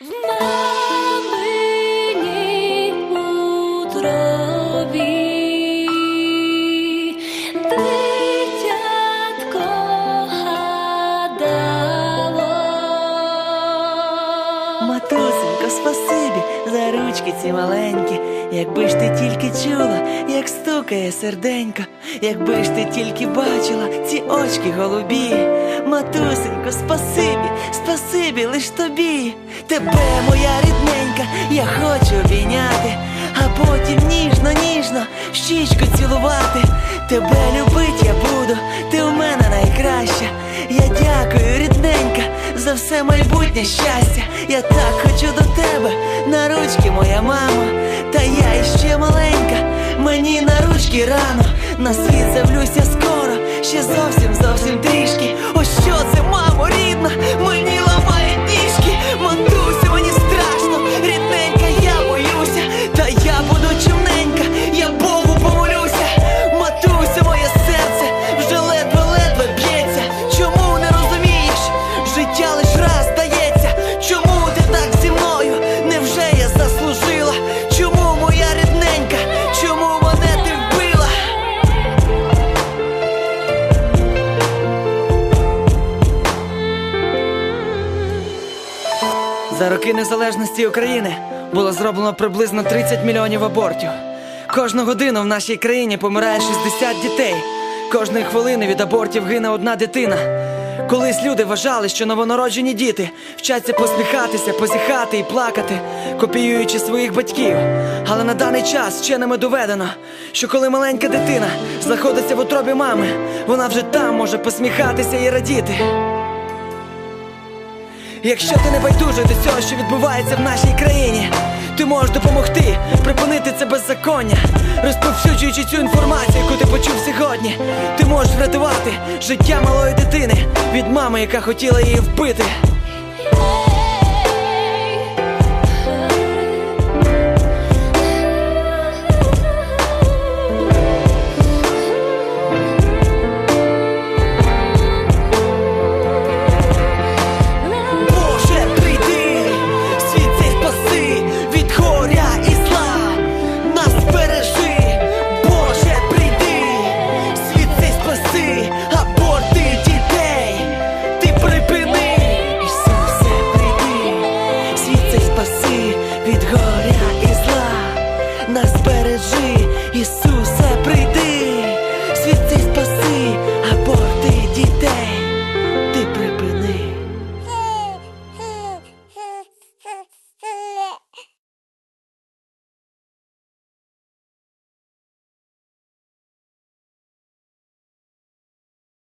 В мамині утробі дитятко гадало. Спасибі за ручки ці маленькі. Якби ж ти тільки чула, як стукає серденько, якби ж ти тільки бачила ці очки голубі. Матусенько, спасибі, спасибі лиш тобі. Тебе, моя рідненька, я хочу обійняти, а потім ніжно, ніжно щічку цілувати. Тебе любить я буду, ти в мене найкраща. Я дякую, рідненька, за все майбутнє щастя. Я так хочу до тебе, на ручки, моя мама. Та я іще маленька, мені на ручки рано. На світ з'явлюся скоро, ще зовсім зовсім трішки. Ось що це, мамо, рідна, мені За роки незалежності України було зроблено приблизно 30 мільйонів абортів. Кожну годину в нашій країні помирає 60 дітей. Кожної хвилини від абортів гине одна дитина. Колись люди вважали, що новонароджені діти вчаться посміхатися, позіхати і плакати, копіюючи своїх батьків. Але на даний час вченими доведено, що коли маленька дитина знаходиться в утробі мами, вона вже там може посміхатися і радіти. Якщо ти не байдужий до цього, що відбувається в нашій країні, ти можеш допомогти припинити це беззаконня, розповсюджуючи цю інформацію, яку ти почув сьогодні. Ти можеш врятувати життя малої дитини від мами, яка хотіла її вбити.